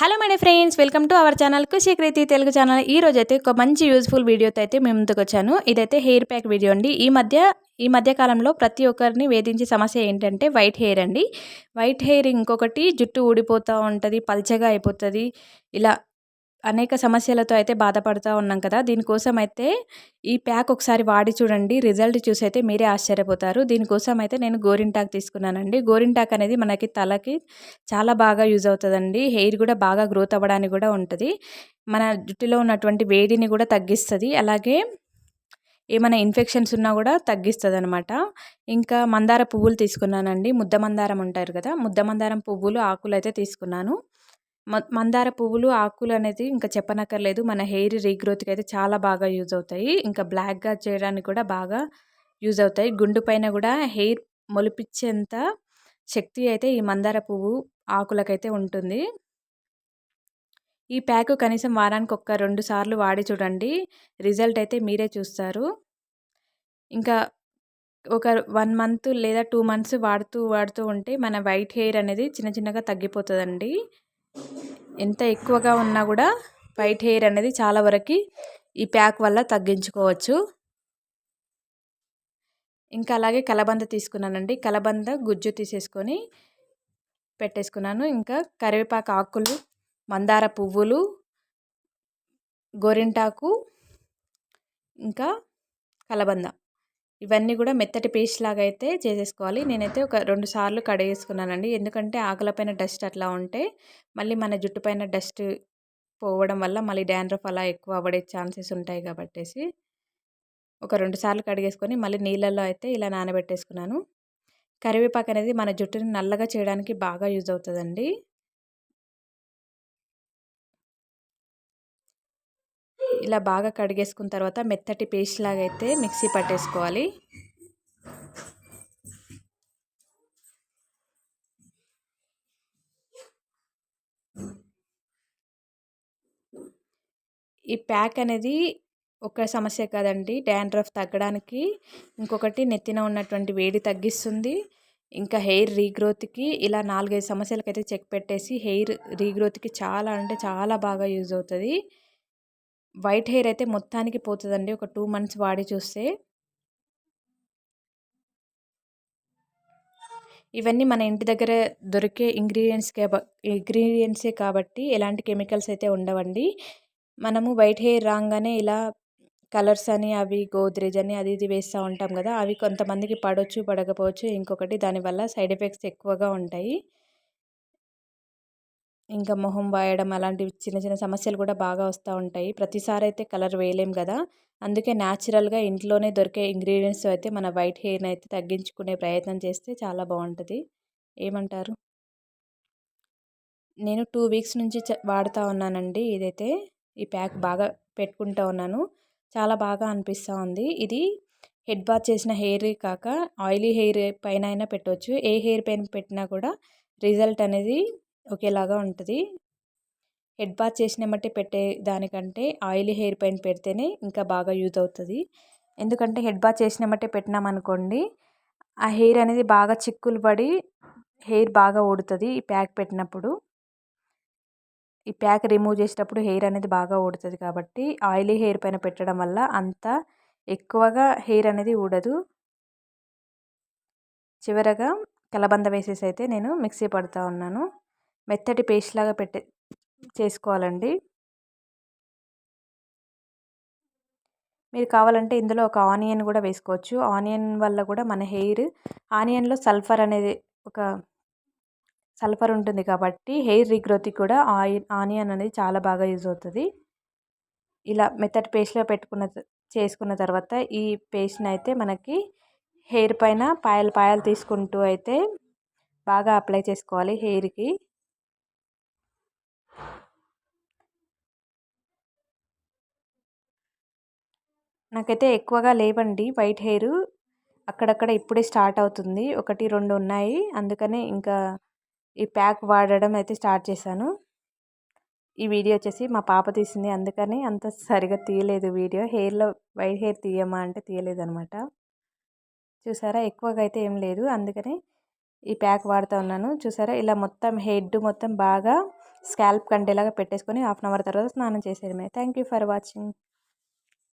Hello my friends welcome to our channel Khushikriti Telugu channel. ఈ రోజు అయితే ఒక మంచి యూజ్ఫుల్ వీడియోతో అయితే మేము ముందుకు వచ్చాను. ఇదైతే హెయిర్ ప్యాక్ వీడియో అండి. ఈ మధ్య ఈ మధ్యకాలంలో ప్రతి ఒక్కరిని వేధించే సమస్య ఏంటంటే వైట్ హెయిర్ అండి. వైట్ హెయిర్ ఇంకొకటి జుట్టు ఊడిపోతూ ఉంటుంది పల్చగా అయిపోతుంది. ఇలా అనేక సమస్యలతో అయితే బాధపడుతూ ఉన్నాం కదా! దీనికోసం అయితే ఈ ప్యాక్ ఒకసారి వాడి చూడండి. రిజల్ట్ చూసి అయితే మీరే ఆశ్చర్యపోతారు. దీనికోసం అయితే నేను గోరింటాక్ తీసుకున్నానండి. గోరింటాక్ అనేది మనకి తలకి చాలా బాగా యూజ్ అవుతుందండి. హెయిర్ కూడా బాగా గ్రోత్ అవ్వడానికి కూడా ఉంటుంది. మన జుట్టులో ఉన్నటువంటి వేడిని కూడా తగ్గిస్తుంది. అలాగే ఏమైనా ఇన్ఫెక్షన్స్ ఉన్నా కూడా తగ్గిస్తుంది అనమాట ఇంకా మందార పువ్వులు తీసుకున్నానండి. ముద్ద మందారం ఉంటారు కదా! ముద్ద మందారం పువ్వులు ఆకులు అయితే తీసుకున్నాను. మందార పువ్వులు ఆకులు అనేది ఇంకా చెప్పనక్కర్లేదు. మన హెయిర్ రీగ్రోత్కి అయితే చాలా బాగా యూజ్ అవుతాయి. ఇంకా బ్లాక్గా చేయడానికి కూడా బాగా యూజ్ అవుతాయి. గుండు పైన కూడా హెయిర్ మొలిపించేంత శక్తి అయితే ఈ మందార పువ్వు ఆకులకైతే ఉంటుంది. ఈ ప్యాక్ కనీసం వారానికి ఒక్క రెండు సార్లు వాడి చూడండి. రిజల్ట్ అయితే మీరే చూస్తారు. ఇంకా ఒక వన్ మంత్ లేదా టూ మంత్స్ వాడుతూ వాడుతూ ఉంటే మన వైట్ హెయిర్ అనేది చిన్న చిన్నగా తగ్గిపోతుందండి. ఎంత ఎక్కువగా ఉన్నా కూడా వైట్ హెయిర్ అనేది చాలా వరకు ఈ ప్యాక్ వల్ల తగ్గించుకోవచ్చు. ఇంకా అలాగే కలబంద తీసుకున్నానండి. కలబంద గుజ్జు తీసేసుకొని పెట్టేసుకున్నాను. ఇంకా కరివేపాకు ఆకులు మందార పువ్వులు గోరింటాకు ఇంకా కలబంద. ఇవన్నీ కూడా మెత్తటి పేస్ట్ లాగా అయితే చేసేసుకోవాలి. నేనైతే ఒక రెండు సార్లు కడిగేసుకున్నానండి. ఎందుకంటే ఆకులపైన డస్ట్ అట్లా ఉంటే మళ్ళీ మన జుట్టు పైన డస్ట్ పోవడం వల్ల మళ్ళీ డాండ్రఫ్ అలా ఎక్కువ అవ్వడే ఛాన్సెస్ ఉంటాయి కాబట్టేసి ఒక రెండు సార్లు కడిగేసుకొని మళ్ళీ నీళ్ళల్లో అయితే ఇలా నానబెట్టేసుకున్నాను. కరివేపాకు అనేది మన జుట్టుని నల్లగా చేయడానికి బాగా యూజ్ అవుతుందండి. ఇలా బాగా కడిగేసుకున్న తర్వాత మెత్తటి పేస్ట్ లాగా అయితే మిక్సీ పట్టేసుకోవాలి. ఈ ప్యాక్ అనేది ఒక సమస్య కాదండి. డాండ్రఫ్ తగ్గడానికి ఇంకొకటి నెత్తిన ఉన్నటువంటి వేడి తగ్గిస్తుంది. ఇంకా హెయిర్ రీగ్రోత్కి ఇలా నాలుగైదు సమస్యలకైతే చెక్ పెట్టేసి హెయిర్ రీగ్రోత్కి చాలా అంటే చాలా బాగా యూజ్ అవుతుంది. వైట్ హెయిర్ అయితే మొత్తానికి పోతుందండి. ఒక టూ మంత్స్ వాడి చూస్తే. ఇవన్నీ మన ఇంటి దగ్గర దొరికే ఇంగ్రీడియంట్స్ ఇంగ్రీడియంట్సే కాబట్టి ఎలాంటి కెమికల్స్ అయితే ఉండవండి. మనము వైట్ హెయిర్ రాగానే ఇలా కలర్స్ అని అవి గోద్రేజ్ అని అది ఇది వేస్తూ ఉంటాం కదా అవి కొంతమందికి పడవచ్చు పడకపోవచ్చు. ఇంకొకటి దానివల్ల సైడ్ ఎఫెక్ట్స్ ఎక్కువగా ఉంటాయి. ఇంకా మొహం వాయడం అలాంటివి చిన్న చిన్న సమస్యలు కూడా బాగా వస్తూ ఉంటాయి. ప్రతిసారి అయితే కలర్ వేయలేం కదా! అందుకే న్యాచురల్గా ఇంట్లోనే దొరికే ఇంగ్రీడియంట్స్ అయితే మన వైట్ హెయిర్ని అయితే తగ్గించుకునే ప్రయత్నం చేస్తే చాలా బాగుంటుంది. ఏమంటారు? నేను టూ వీక్స్ నుంచి వాడుతూ ఉన్నానండి ఇదైతే. ఈ ప్యాక్ బాగా పెట్టుకుంటూ ఉన్నాను. చాలా బాగా అనిపిస్తూ ఉంది. ఇది హెడ్ బాత్ చేసిన హెయిర్ కాక ఆయిలీ హెయిర్ పైన అయినా పెట్టవచ్చు ఏ హెయిర్ పైన పెట్టినా కూడా రిజల్ట్ అనేది ఒకేలాగా ఉంటుంది. హెడ్ బాత్ చేసినమట్టి పెట్టే దానికంటే ఆయిలీ హెయిర్ పైన పెడితేనే ఇంకా బాగా యూజ్ అవుతుంది. ఎందుకంటే హెడ్ బాత్ చేసినమట్టే పెట్టినాం పెట్టినామనుకోండి ఆ హెయిర్ అనేది బాగా చిక్కులు పడి హెయిర్ బాగా ఊడుతుంది ఈ ప్యాక్ పెట్టినప్పుడు. ఈ ప్యాక్ రిమూవ్ చేసేటప్పుడు హెయిర్ అనేది బాగా ఊడుతుంది కాబట్టి ఆయిలీ హెయిర్ పైన పెట్టడం వల్ల అంత ఎక్కువగా హెయిర్ అనేది ఊడదు. చివరగా కలబంద వేసేసి అయితే నేను మిక్సీ పడుతూ ఉన్నాను. మెత్తటి పేస్ట్ లాగా పెట్టే చేసుకోవాలండి. మీరు కావాలంటే ఇందులో ఒక ఆనియన్ కూడా వేసుకోవచ్చు. ఆనియన్ వల్ల కూడా మన హెయిర్ ఆనియన్లో సల్ఫర్ అనేది ఒక సల్ఫర్ ఉంటుంది కాబట్టి హెయిర్ రీగ్రోత్కి కూడా ఆయిల్ ఆనియన్ అనేది చాలా బాగా యూజ్ అవుతుంది. ఇలా మెత్తటి పేస్ట్లో పెట్టుకున్న చేసుకున్న తర్వాత ఈ పేస్ట్ని అయితే మనకి హెయిర్ పైన పాయలు పాయలు తీసుకుంటూ అయితే బాగా అప్లై చేసుకోవాలి హెయిర్కి. నాకైతే ఎక్కువగా లేవండి వైట్ హెయిర్. అక్కడక్కడ ఇప్పుడే స్టార్ట్ అవుతుంది. ఒకటి రెండు ఉన్నాయి. అందుకనే ఇంకా ఈ ప్యాక్ వాడడం అయితే స్టార్ట్ చేశాను. ఈ వీడియో వచ్చేసి మా పాప తీసింది. అందుకని అంత సరిగా తీయలేదు వీడియో. హెయిర్లో వైట్ హెయిర్ తీయమా అంటే తీయలేదు అనమాట చూసారా? ఎక్కువగా అయితే ఏం లేదు. అందుకని ఈ ప్యాక్ వాడుతూ ఉన్నాను. చూసారా? ఇలా మొత్తం హెడ్ మొత్తం బాగా స్కాల్ప్ కంటేలాగా పెట్టేసుకొని హాఫ్ అన్ అవర్ తర్వాత స్నానం చేసేయడమే. Thank you for watching.